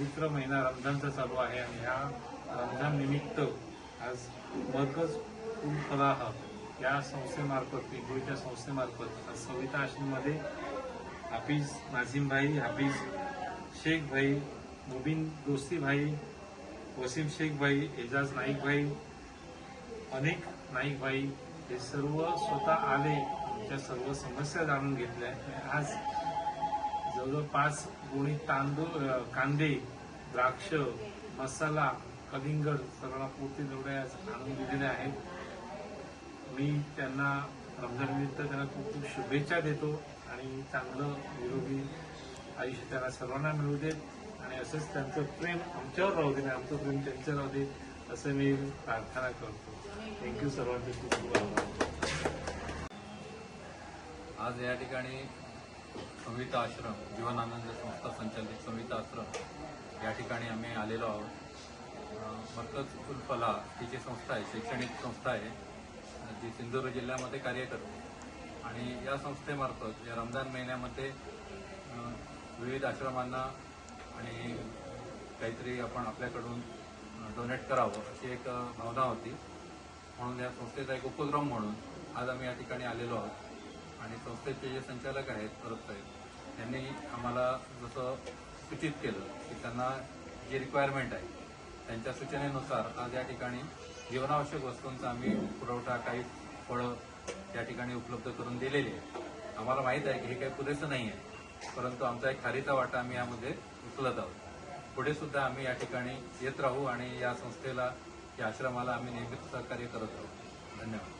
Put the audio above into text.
पवित्र महिना रमजानचा चालू आहे आणि ह्या रमजान निमित्त आज मरकज उल फलाह या संस्थेमार्फत विगोळीच्या संस्थेमार्फत आज सविता आश्रममध्ये हाफिज नाझीमभाई हाफिज शेख भाई मुबीन दोस्ती भाई वसीम शेख भाई एजाज नाईक भाई अनेक नाईक भाई हे सर्व स्वतः आले त्या सर्व समस्या जाणून घेतल्या. आज जवळजवळ पाच गुणी तांदूळ कांदे द्राक्ष मसाला कलिंगड सर्वांना पूर्ती जेवढे आणून दिलेले आहेत. मी त्यांना रमजाननिमित्त त्यांना खूप खूप शुभेच्छा देतो आणि चांगलं निरोगी आयुष्य त्यांना सर्वांना मिळू देत आणि असंच त्यांचं प्रेम आमच्यावर राहू दे आणि आमचं प्रेम त्यांच्यावर राहू दे असं मी प्रार्थना करतो. थँक्यू सर्वांचे खूप खूप आभार. आज या ठिकाणी संविता आश्रम जीवनानंद संस्था संचालित संविता आश्रम. या ठिकाणी आम्ही आलेलो आहोत. अं, मरकज फला ही जी संस्था आहे शैक्षणिक संस्था आहे. जी सिंधुदुर्ग जिल्ह्यामध्ये कार्य करते. आणि या संस्थेमार्फत या रमजान महिन्यामध्ये विविध आश्रमांना आणि काहीतरी आपण आपल्याकडून डोनेट करावं अशी एक भावना होती. म्हणून या संस्थेचा एक उपक्रम म्हणून आज आम्ही या ठिकाणी आलेलो आहोत. आणि संस्थेचे जे संचालक आहेत परब साहेब त्यांनी आम्हाला जसं सूचित केलं की त्यांना जी रिक्वायरमेंट आहे त्यांच्या सूचनेनुसार आज या ठिकाणी जीवनावश्यक वस्तूंचा आम्ही पुरवठा काही फळं त्या ठिकाणी उपलब्ध करून दिलेली आहे आम्हाला माहीत आहे की हे काही पुरेसं नाही आहे परंतु आमचा एक खारीचा वाटा आम्ही यामध्ये उचलत आहोत. पुढे सुद्धा आम्ही या ठिकाणी येत राहू आणि या संस्थेला या आश्रमाला आम्ही नेहमीच सहकार्य करत राहू. धन्यवाद.